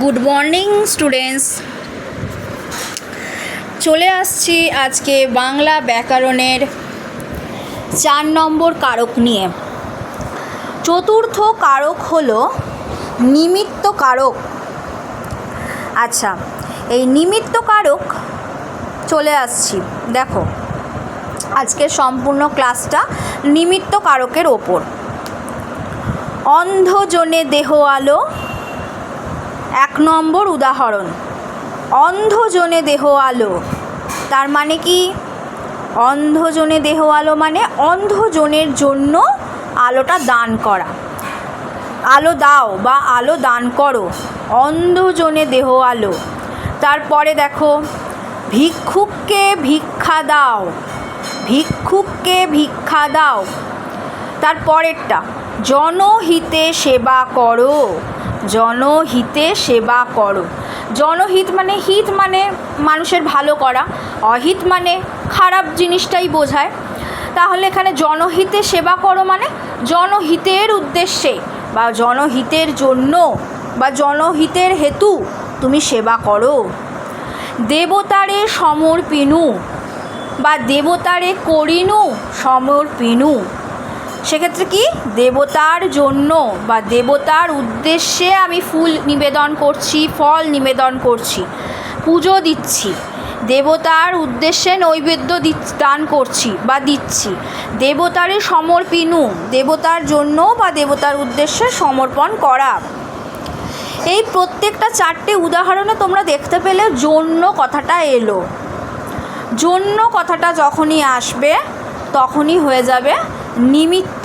Good morning students চলে আসছি আজকে বাংলা ব্যাকরণের চার নম্বর কারক নিয়ে। চতুর্থ কারক হলো নিমিত্ত কারক। আচ্ছা এই নিমিত্ত কারক চলে আসছি, দেখো। আজকের সম্পূর্ণ ক্লাসটা নিমিত্ত কারকের ওপর। অন্ধজনে দেহ আলো এক নম্বর উদাহরণ, অন্ধজনে দেহ আলো। তার মানে কি? অন্ধজনে দেহ আলো মানে অন্ধজনের জন্য আলোটা দান করা। আলো দাও বা আলো দান করো, অন্ধজনে দেহ আলো। তারপরে দেখো, ভিক্ষুককে ভিক্ষা দাও, ভিক্ষুককে ভিক্ষা দাও। তারপরেরটা, জনহিতে সেবা করো। জনহিতে সেবা করো। জনহিত মানে হিত মানে মানুষের ভালো করা। অহিত মানে খারাপ জিনিসটাই বোঝায়। তাহলে এখানে জনহিতে সেবা করো মানে জনহিতের উদ্দেশ্যে বা জনহিতের জন্য বা জনহিতের হেতু তুমি সেবা করো। দেবতারে সমর্পিনু বা দেবতারে করিনু, সমর্পিনু। সেক্ষেত্রে কি? দেবতার জন্য বা দেবতার উদ্দেশ্যে আমি ফুল নিবেদন করছি, ফল নিবেদন করছি, পুজো দিচ্ছি, দেবতার উদ্দেশ্যে নৈবেদ্য দান করছি বা দিচ্ছি, দেবতারে সমর্পিনু, দেবতার জন্য বা দেবতার উদ্দেশ্যে সমর্পণ করা। এই প্রত্যেকটা চারটে উদাহরণে তোমরা দেখতে পেলে জন্য কথাটা এলো। জন্য কথাটা যখনই আসবে, তখনই হয়ে যাবে। নিমিত্ত।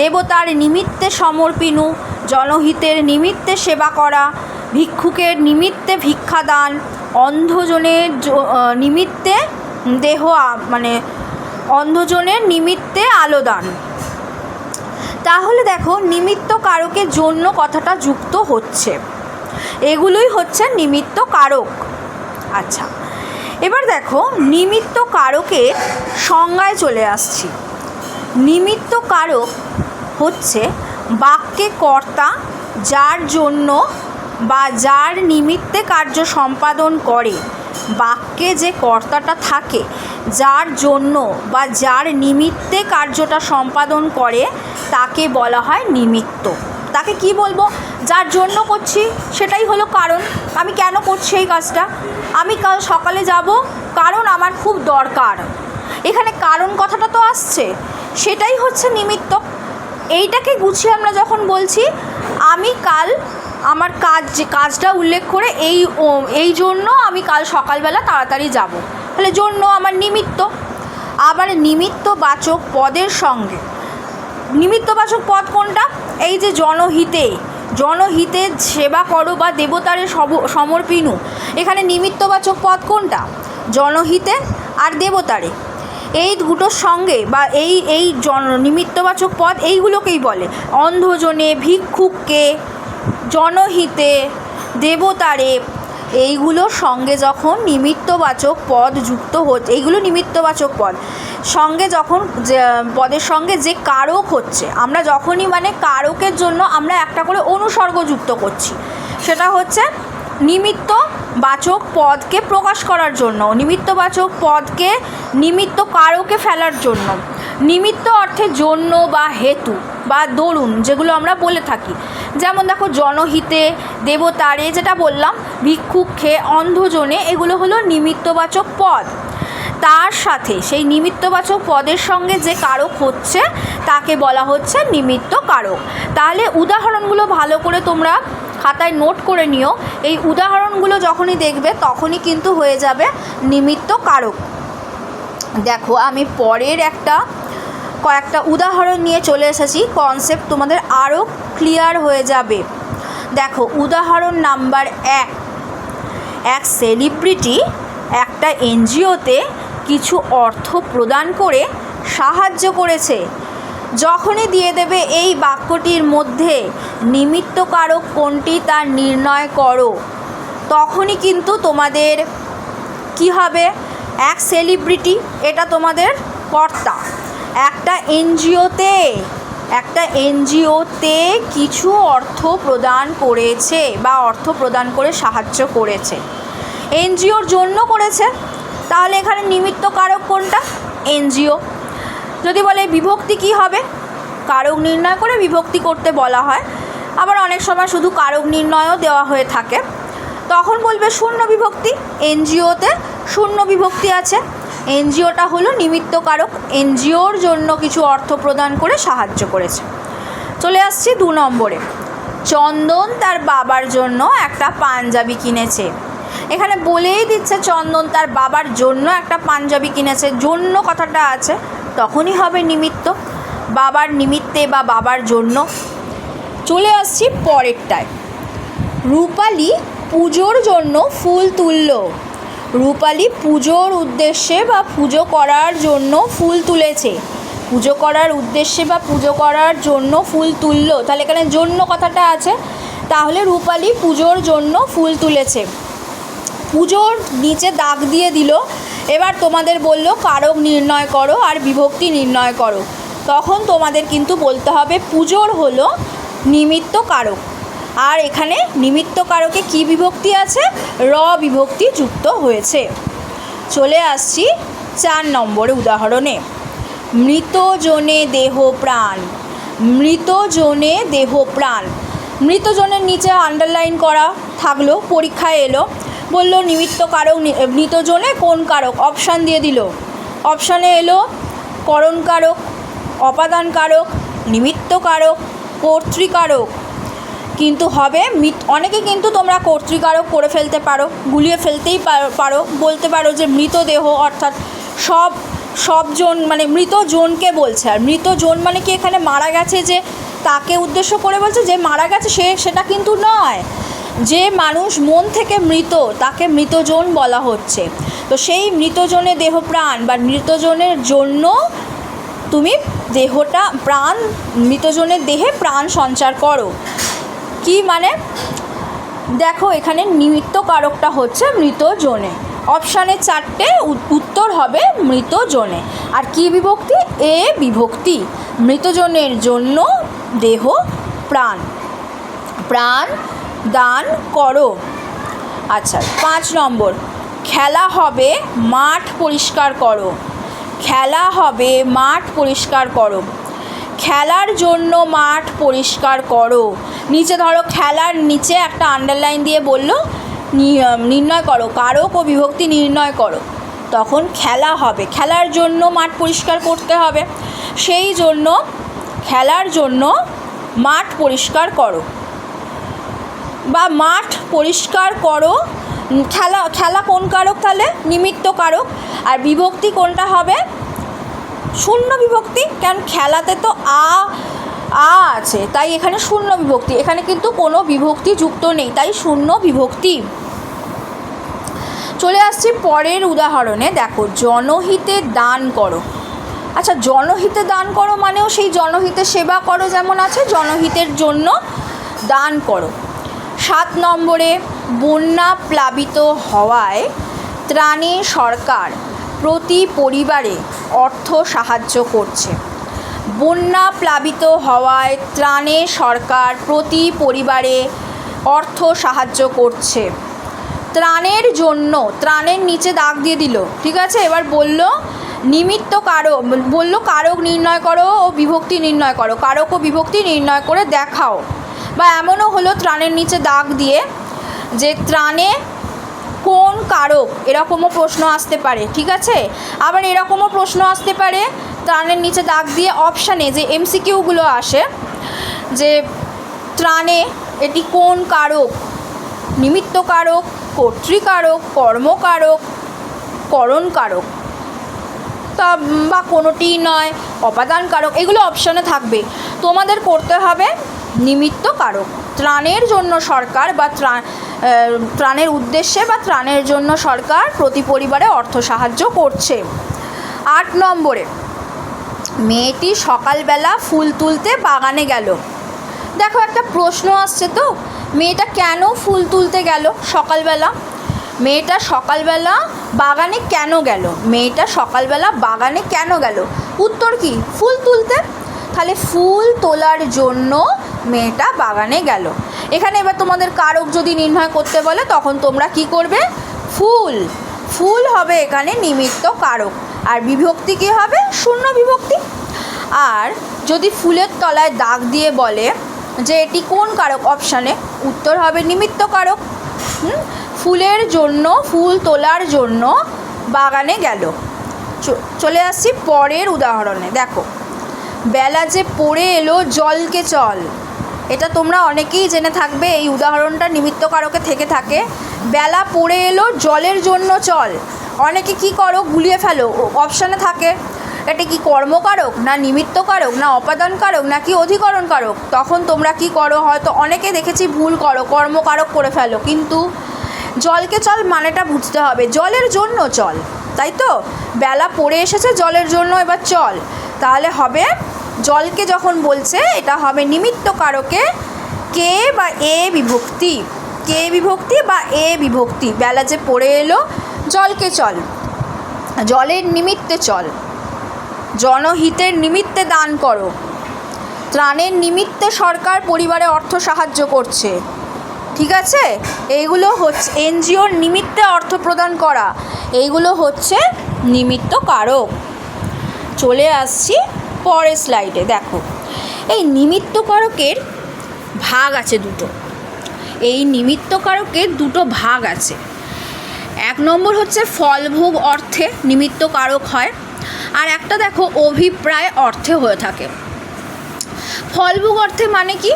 দেবতার নিমিত্তে সমর্পিনু, জনহিতের নিমিত্তে সেবা করা, ভিক্ষুকের নিমিত্তে ভিক্ষাদান অন্ধজনের নিমিত্তে দেহ মানে অন্ধজনের নিমিত্তে আলোদান তাহলে দেখো, নিমিত্ত কারকের জন্য কথাটা যুক্ত হচ্ছে। এগুলোই হচ্ছে নিমিত্ত কারক। আচ্ছা এবার দেখো, নিমিত্ত কারকের সংজ্ঞায় চলে আসছি। নিমিত্ত কারক হচ্ছে বাক্যে কর্তা যার জন্য বা যার নিমিত্তে কার্য সম্পাদন করে। বাক্যে যে কর্তাটা থাকে, যার জন্য বা যার নিমিত্তে কার্যটা সম্পাদন করে, তাকে বলা হয় নিমিত্ত। তাকে কি বলব? যার জন্য করছি, সেটাই হলো কারণ। আমি কেন করছি এই কাজটা? আমি কাল সকালে যাব, কারণ আমার খুব দরকার। এখানে কারণ কথাটা তো আসছে। সেটাই হচ্ছে নিমিত্ত। এইটাকে গুছিয়ে আমরা যখন বলছি, আমি কাল আমার কাজ, যে কাজটা উল্লেখ করে এই এই জন্য আমি কাল সকালবেলা তাড়াতাড়ি যাব। তাহলে জন্য আমার নিমিত্ত। আবার নিমিত্ত বাচক পদের সঙ্গে। নিমিত্তবাচক পদ কোনটা? এই যে জনহিতে জনহিতে সেবা করো বা দেবতারে সমর্পিনু। এখানে নিমিত্তবাচক পদ কোনটা? জনহিতে আর দেবতারে। এই দুটোর সঙ্গে বা এই এই জন, নিমিত্তবাচক পদ এইগুলোকেই বলে। অন্ধজনে, ভিক্ষুককে, জনহিতে, দেবতারে, এইগুলোর সঙ্গে যখন নিমিত্তবাচক পদ যুক্ত হচ্ছে এইগুলো নিমিত্তবাচক পদ। সঙ্গে যখন পদের সঙ্গে যে কারক হচ্ছে, আমরা যখনই মানে কারকের জন্য আমরা একটা করে অনুসর্গ যুক্ত করছি। সেটা হচ্ছে নিমিত্তবাচক পদকে প্রকাশ করার জন্য। নিমিত্তবাচক পদকে নিমিত্ত কারকে ফেলার জন্য। নিমিত্ত অর্থে জন্য বা হেতু বা দরুন যেগুলো আমরা বলে থাকি। যেমন দেখো জনহিতে, দেবতারে যেটা বললাম, ভিক্ষুক্ষে, অন্ধজনে এগুলো হলো নিমিত্তবাচক পদ। তার সাথে সেই নিমিত্তবাচক পদের সঙ্গে যে কারক হচ্ছে, তাকে বলা হচ্ছে নিমিত্ত কারক। তাহলে উদাহরণগুলো ভালো করে তোমরা খাতায় নোট করে নিও। এই উদাহরণগুলো যখনই দেখবে, তখনই কিন্তু হয়ে যাবে নিমিত্ত কারক। দেখো, আমি পরের একটা কয়েকটা উদাহরণ নিয়ে চলে এসেছি। কনসেপ্ট তোমাদের আরও ক্লিয়ার হয়ে যাবে। দেখো, উদাহরণ নাম্বার এক। এক সেলিব্রিটি একটা এনজিওতে কিছু অর্থ প্রদান করে সাহায্য করেছে। যখনই দিয়ে দেবে এই বাক্যটির মধ্যে, নিমিত্তকারক কোনটি তা নির্ণয় করো। তখনই কিন্তু তোমাদের কি হবে? এক সেলিব্রিটি এটা তোমাদের কর্তা। একটা এনজিওতে একটা এনজিওতে কিছু অর্থ প্রদান করেছে বা অর্থ প্রদান করে সাহায্য করেছে। এনজিওর জন্য করেছে। তাহলে এখানে নিমিত্ত কারক কোনটা? এনজিও। যদি বলে বিভক্তি কি হবে? কারক নির্ণয় করে বিভক্তি করতে বলা হয়। আবার অনেক সময় শুধু কারক নির্ণয়ও দেওয়া হয়ে থাকে। তখন বলবে শূন্য বিভক্তি। এনজিওতে শূন্য বিভক্তি আছে। এনজিওটা হলো নিমিত্ত কারক এনজিওর জন্য কিছু অর্থ প্রদান করে সাহায্য করেছে। চলে আসছি দু নম্বরে। চন্দন তার বাবার জন্য একটা পাঞ্জাবি কিনেছে। এখানে বলেই দিচ্ছে চন্দন তার বাবার জন্য একটা পাঞ্জাবি কিনেছে। জন্য কথাটা আছে, তখনই হবে নিমিত্ত। বাবার নিমিত্তে বা বাবার জন্য। চলে আসছি পরেরটায়। রূপালী পুজোর জন্য ফুল তুলল। রূপালি পুজোর উদ্দেশ্যে বা পুজো করার জন্য ফুল তুলেছে। পুজো করার উদ্দেশ্যে বা পুজো করার জন্য ফুল তুললো। তাহলে এখানে জন্য কথাটা আছে। তাহলে রূপালি পুজোর জন্য ফুল তুলেছে। পুজোর নিচে দাগ দিয়ে দিল। এবার তোমাদের বলল, কারক নির্ণয় করো আর বিভক্তি নির্ণয় করো। তখন তোমাদের কিন্তু বলতে হবে, পুজোর হলো নিমিত্ত কারক। আর এখানে নিমিত্ত কারকে কী বিভক্তি আছে? র বিভক্তি যুক্ত হয়েছে। চলে আসছি চার নম্বরে উদাহরণে। মৃতজনে দেহ প্রাণ। মৃতজনে দেহ প্রাণ। মৃতজনের নিচে আন্ডারলাইন করা থাকল, পরীক্ষায় এলো। বলল, নিমিত্ত কারক মৃতজনে কোন কারক? অপশান দিয়ে দিল। অপশানে এলো, করণ কারক, অপাদান কারক, নিমিত্ত কারক কর্তৃকারক কিন্তু হবে অনেকে কিন্তু তোমরা কর্তৃকারক করে ফেলতে পারো, গুলিয়ে ফেলতেই পারো- বলতে পারো যে মৃতদেহ অর্থাৎ সব সবজন মানে মৃত জনকে বলছে। আর মৃত জন মানে কি এখানে মারা গেছে যে তাকে উদ্দেশ্য করে বলছে যে মারা গেছে সে, সেটা কিন্তু নয়। যে মানুষ মন থেকে মৃত, তাকে মৃতজন বলা হচ্ছে। তো সেই মৃতজনে দেহ প্রাণ, বা মৃতজনের জন্য তুমি দেহটা, প্রাণ মৃতজনের দেহে প্রাণ সঞ্চার করো। কি মানে? দেখো, এখানে নিমিত্ত কারকটা হচ্ছে মৃতজনে অপশানে চারটে উত্তর হবে মৃতজনে আর কি বিভক্তি? এ বিভক্তি। মৃতজনের জন্য দেহ, প্রাণ। প্রাণ, দান করো। আচ্ছা পাঁচ নম্বর। খেলা হবে মাঠ পরিষ্কার করো। খেলা হবে মাঠ পরিষ্কার করো। খেলার জন্য মাঠ পরিষ্কার করো। নিচে ধরো, খেলার নিচে একটা আন্ডারলাইন দিয়ে বলল নির্ণয় করো, কারক ও বিভক্তি নির্ণয় করো। তখন খেলা হবে। খেলার জন্য মাঠ পরিষ্কার করতে হবে। সেই জন্য খেলার জন্য মাঠ পরিষ্কার করো। বা মাঠ পরিষ্কার করো। খেলা খেলা কোন কারক তাহলে? নিমিত্ত কারক। আর বিভক্তি কোনটা হবে? শূন্য বিভক্তি, কারণ খেলাতে তো আ আ আছে, তাই এখানে শূন্য বিভক্তি। এখানে কিন্তু কোনো বিভক্তি যুক্ত নেই, তাই শূন্য বিভক্তি। চলে আসছি পরের উদাহরণে, দেখো, জনহিতে দান করো। আচ্ছা জনহিতে দান করো মানেও সেই জনহিতে সেবা করো যেমন আছে, জনহিতের জন্য দান করো। সাত নম্বরে, বন্যা প্লাবিত হওয়ায় ত্রাণে সরকার প্রতি পরিবারে অর্থ সাহায্য করছে। বন্যা প্লাবিত হওয়ায় ত্রাণে সরকার প্রতি পরিবারে অর্থ সাহায্য করছে। ত্রাণের জন্য, ত্রাণের নিচে দাগ দিয়ে দিল, ঠিক আছে? এবার বলল, নিমিত্ত কারক, বলল, কারক নির্ণয় করো ও বিভক্তি নির্ণয় করো। কারক ও বিভক্তি নির্ণয় করে দেখাও। বা এমনও হলো ত্রাণের নিচে দাগ দিয়ে যে ত্রাণে কোন কারক এরকমও প্রশ্ন আসতে পারে, ঠিক আছে? আবার এরকমও প্রশ্ন আসতে পারে, ত্রাণের নিচে দাগ দিয়ে অপশানে যে এমসিকিউগুলো আসে, যে ত্রাণে এটি কোন কারক? নিমিত্ত কারক, কর্তৃকারক, কর্মকারক, করণ কারক। তা, বা কোনোটিই নয়, অপাদান কারক, এগুলো অপশানে থাকবে। তোমাদের করতে হবে নিমিত্ত কারক। ত্রাণের জন্য সরকার বা ত্রাণ ত্রাণের উদ্দেশ্যে বা ত্রাণের জন্য সরকার প্রতি পরিবারে অর্থ সাহায্য করছে। আট নম্বরে, মেয়েটি সকালবেলা ফুল তুলতে বাগানে গেল। দেখো, একটা প্রশ্ন আসছে তো, মেয়েটা কেন ফুল তুলতে গেল সকালবেলা? মেয়েটা সকালবেলা বাগানে কেন গেল? মেয়েটা সকালবেলা বাগানে কেন গেল? উত্তর কি? ফুল তুলতে। তাহলে ফুল তোলার জন্য মেয়েটা বাগানে গেল। এখানে এবার তোমাদের কারক যদি নির্ণয় করতে বলে, তখন তোমরা কি করবে? ফুল। ফুল হবে এখানে নিমিত্ত কারক। আর বিভক্তি কী হবে? শূন্য বিভক্তি। আর যদি ফুলের তলায় দাগ দিয়ে বলে যে এটি কোন কারক? অপশানে উত্তর হবে নিমিত্ত কারক? ফুলের জন্য, ফুল তোলার জন্য বাগানে গেল। চলে আসছি পরের উদাহরণে। দেখো, বেলা যে পড়ে এলো, জলকে চল। এটা তোমরা অনেকেই জেনে থাকবে, এই উদাহরণটা নিমিত্ত কারকে থেকে থাকে। বেলা পড়ে এলো, জলের জন্য চল। অনেকে কি করো, গুলিয়ে ফেলো। অপশানে থাকে, এটা কি কর্মকারক না নিমিত্ত কারক না অপাদান কারক নাকি অধিকরণ কারক তখন তোমরা কি করো, হয়তো অনেকে দেখেছি ভুল করো, কর্মকারক করে ফেলো। কিন্তু জলকে চল মানেটা বুঝতে হবে, জলের জন্য চল, তাই তো? বেলা পড়ে এসেছে, জলের জন্য এবার চল। তাহলে হবে জলকে যখন বলছে, এটা হবে নিমিত্ত কারকে কে বা এ বিভক্তি। কে বিভক্তি বা এ বিভক্তি। বেলা যে পড়ে এলো, জলকে চল। জলের নিমিত্তে চল। জনহিতের নিমিত্তে দান করো। ত্রাণের নিমিত্তে সরকার পরিবারে অর্থ সাহায্য করছে। ঠিক আছে? এইগুলো হচ্ছে এনজিওর নিমিত্তে অর্থ প্রদান করা। এইগুলো হচ্ছে নিমিত্ত কারক। চলে আসছি পরের স্লাইডে দেখো। এই নিমিত্ত কারকের ভাগ আছে দুটো। এই নিমিত্ত কারকের দুটো ভাগ আছে। এক নম্বর হচ্ছে ফলভোগ অর্থে নিমিত্ত কারক হয়, আর একটা দেখো অভিপ্রায় অর্থে হয়ে থাকে। ফলভোগ অর্থে মানে কি?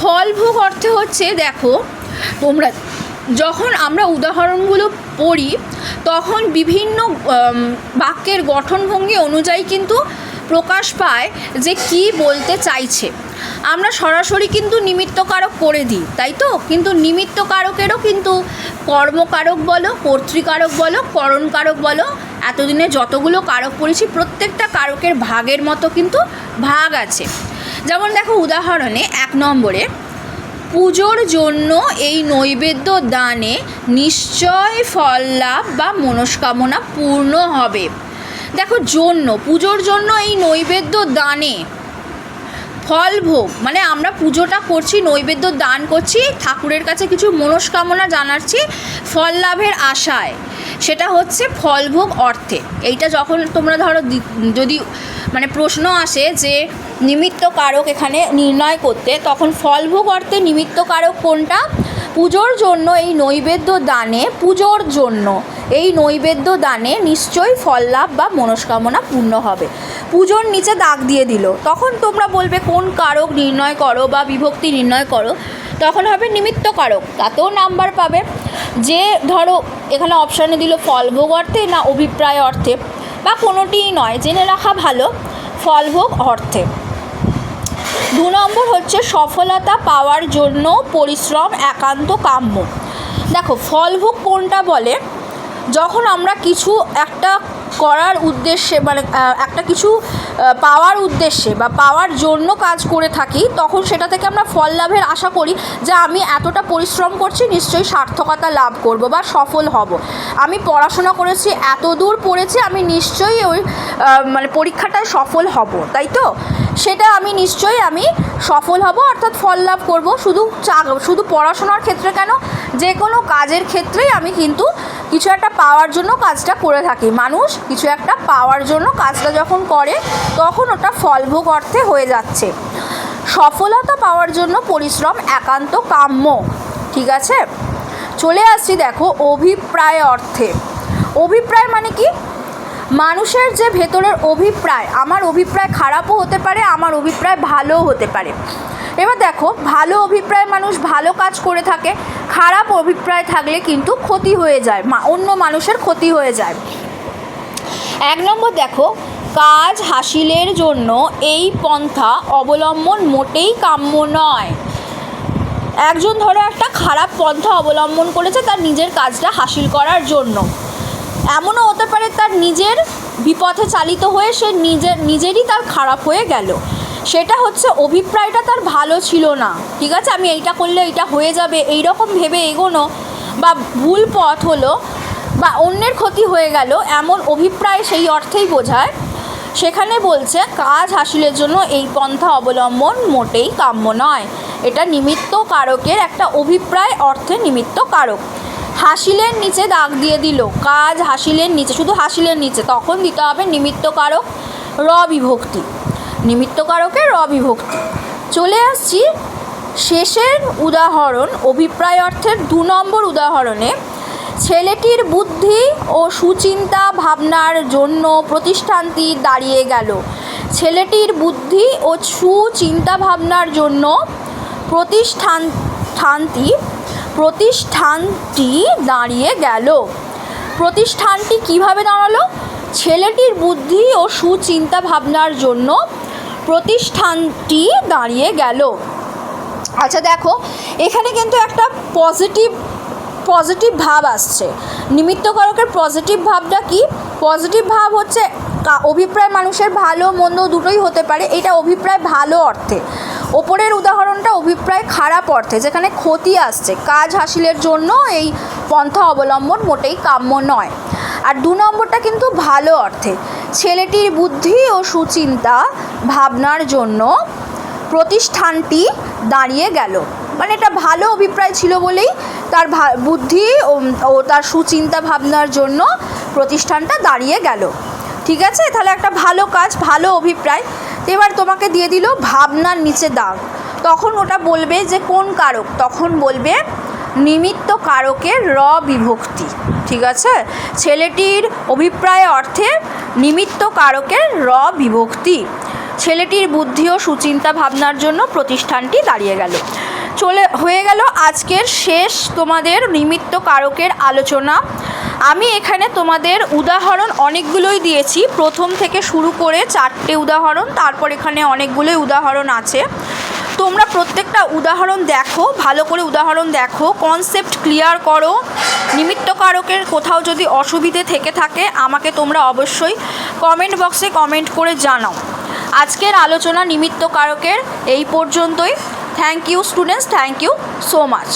ফলভোগ অর্থে হচ্ছে, দেখো, তোমরা যখন আমরা উদাহরণগুলো পড়ি, তখন বিভিন্ন বাক্যের গঠনভঙ্গি অনুযায়ী কিন্তু প্রকাশ পায় যে কি বলতে চাইছে। আমরা সরাসরি কিন্তু নিমিত্তকারক করে দিই, তাই তো? কিন্তু নিমিত্তকারকেরও কিন্তু কর্মকারক বলো, কর্তৃকারক বলো, করণকারক বলো, এতদিনে যতগুলো কারক পড়েছি, প্রত্যেকটা কারকের ভাগের মতো কিন্তু ভাগ আছে। যেমন দেখো উদাহরণে এক নম্বরে, পুজোর জন্য এই নৈবেদ্য দানে নিশ্চয় ফল লাভ বা মনস্কামনা পূর্ণ হবে। দেখো, জন্য, পুজোর জন্য এই নৈবেদ্য দানে ফল ভোগ। মানে আমরা পুজোটা করছি, নৈবেদ্য দান করছি, ঠাকুরের কাছে কিছু মনস্কামনা জানাচ্ছি ফল লাভের আশায়। সেটা হচ্ছে ফলভোগ অর্থে। এইটা যখন তোমরা ধরো যদি মানে প্রশ্ন আসে যে নিমিত্ত কারক এখানে নির্ণয় করতে, তখন ফলভোগ অর্থে নিমিত্ত কারক কোনটা? পুজোর জন্য এই নৈবেদ্য দানে, পুজোর জন্য। এই নৈবেদ্য দানে নিশ্চয়ই ফল লাভ বা মনস্কামনা পূর্ণ হবে। পুজোর নিচে দাগ দিয়ে দিল। তখন তোমরা বলবে, কোন কারক নির্ণয় করো বা বিভক্তি নির্ণয় করো? তখন হবে নিমিত্ত কারক। তাতেও নাম্বার পাবে যে, ধরো, এখানে অপশানে দিল ফলভোগ অর্থে না অভিপ্রায় অর্থে, বা কোনোটিই নয়। জেনে রাখা ভালো ফলভোগ অর্থে। দু নম্বর হচ্ছে সফলতা পাওয়ার জন্য পরিশ্রম, একান্ত কাম্য। দেখো ফলভোগ কোনটা বলে? যখন আমরা কিছু একটা করার উদ্দেশ্যে মানে একটা কিছু পাওয়ার উদ্দেশ্যে বা পাওয়ার জন্য কাজ করে থাকি, তখন সেটা থেকে আমরা ফল লাভের আশা করি যে আমি এতটা পরিশ্রম করছি, নিশ্চয়ই সার্থকতা লাভ করব বা সফল হব। আমি পড়াশোনা করেছি এত দূর পড়েছি, আমি নিশ্চয়ই ওই মানে পরীক্ষাটায় সফল হব, তাই তো? সেটা আমি নিশ্চয়ই আমি সফল হব, অর্থাৎ ফল লাভ করব। শুধু চা, শুধু পড়াশোনার ক্ষেত্রে কেন, যে কোনো কাজের ক্ষেত্রেই আমি কিন্তু কিছু একটা পাওয়ার জন্য কাজটা করে থাকি। মানুষ কিছু একটা পাওয়ার জন্য কাজটা যখন করে, তখন ওটা ফলভোগ অর্থে হয়ে যাচ্ছে। সফলতা পাওয়ার জন্য পরিশ্রম একান্ত কাম্য, ঠিক আছে? চলে আসছি দেখো অভিপ্রায় অর্থে। অভিপ্রায় মানে কি? মানুষের যে ভেতরের অভিপ্রায়, আমার অভিপ্রায় খারাপও হতে পারে, আমার অভিপ্রায় ভালোও হতে পারে। এবার দেখো, ভালো অভিপ্রায় মানুষ ভালো কাজ করে থাকে, খারাপ অভিপ্রায় থাকলে কিন্তু ক্ষতি হয়ে যায় অন্য মানুষের ক্ষতি হয়ে যায়। এক নম্বর দেখো, কাজ হাসিলের জন্য এই পন্থা অবলম্বন মোটেই কাম্য নয়। একজন ধরো একটা খারাপ পন্থা অবলম্বন করেছে তার নিজের কাজটা হাসিল করার জন্য। এমনও হতে পারে তার নিজের বিপথে চালিত হয়ে সে নিজের নিজেরই তার খারাপ হয়ে গেল। সেটা হচ্ছে অভিপ্রায়টা তার ভালো ছিল না। ঠিক আছে, আমি এইটা করলে এইটা হয়ে যাবে এই রকম ভেবে এগোনো বা ভুল পথ হলো বা অন্যের ক্ষতি হয়ে গেল, এমন অভিপ্রায় সেই অর্থেই বোঝায়। সেখানে বলছে, কাজ হাসিলের জন্য এই পন্থা অবলম্বন মোটেই কাম্য নয়। এটা নিমিত্ত কারকের একটা অভিপ্রায়, অর্থে নিমিত্ত কারক। হাসিলের নিচে দাগ দিয়ে দিল। কাজ হাসিলের নিচে, শুধু হাসিলের নিচে, তখন দিতে হবে নিমিত্তকারক র বিভক্তি নিমিত্ত কারকের র বিভক্তি চলে আসছি শেষের উদাহরণ, অভিপ্রায় অর্থের দু নম্বর উদাহরণে। ছেলেটির বুদ্ধি ও সুচিন্তা ভাবনার জন্য প্রতিষ্ঠানটি দাঁড়িয়ে গেল। ছেলেটির বুদ্ধি ও সুচিন্তা ভাবনার জন্য প্রতিষ্ঠান স্থানটি প্রতিষ্ঠানটি দাঁড়িয়ে গেল। প্রতিষ্ঠানটি কীভাবে দাঁড়াল? ছেলেটির বুদ্ধি ও সুচিন্তা ভাবনার জন্য প্রতিষ্ঠানটি দাঁড়িয়ে গেল। আচ্ছা দেখো, এখানে কিন্তু একটা পজিটিভ পজিটিভ ভাব আসছে। নিমিত্তকারকের পজিটিভ ভাবটা কি? পজিটিভ ভাব হচ্ছে অভিপ্রায় মানুষের ভালো, মন্দ দুটোই হতে পারে। এটা অভিপ্রায় ভালো অর্থে। ওপরের উদাহরণটা অভিপ্রায় খারাপ অর্থে, যেখানে ক্ষতি আসছে, কাজ হাসিলের জন্য এই পন্থা অবলম্বন মোটেই কাম্য নয়। আর দু নম্বরটা কিন্তু ভালো অর্থে, ছেলেটির বুদ্ধি ও সুচিন্তা ভাবনার জন্য প্রতিষ্ঠানটি দাঁড়িয়ে গেল। মানে এটা ভালো অভিপ্রায় ছিল বলেই তার বুদ্ধি ও তার সুচিন্তা ভাবনার জন্য প্রতিষ্ঠানটা দাঁড়িয়ে গেল। ঠিক আছে? তাহলে একটা ভালো কাজ, ভালো অভিপ্রায় এবার তোমাকে দিয়ে দিল ভাবনার নিচে দাগ। তখন ওটা বলবে যে, কোন কারক? তখন বলবে, নিমিত্ত কারকের র বিভক্তি। ঠিক আছে? ছেলেটির অভিপ্রায় অর্থে নিমিত্ত কারকের র বিভক্তি। ছেলেটির বুদ্ধি ও সুচিন্তা ভাবনার জন্য প্রতিষ্ঠানটি দাঁড়িয়ে গেল। চলে, হয়ে গেল আজকের শেষ তোমাদের নিমিত্ত কারকের আলোচনা। আমি এখানে তোমাদের উদাহরণ অনেকগুলোই দিয়েছি। প্রথম থেকে শুরু করে চারটে উদাহরণ, তারপর এখানে অনেকগুলোই উদাহরণ আছে। তোমরা প্রত্যেকটা উদাহরণ দেখো, ভালো করে উদাহরণ দেখো কনসেপ্ট ক্লিয়ার করো। নিমিত্ত কারকের কোথাও যদি অসুবিধে থেকে থাকে, আমাকে তোমরা অবশ্যই কমেন্ট বক্সে কমেন্ট করে জানাও। আজকের আলোচনা নিমিত্ত কারকের এই পর্যন্তই। Thank you students thank you so much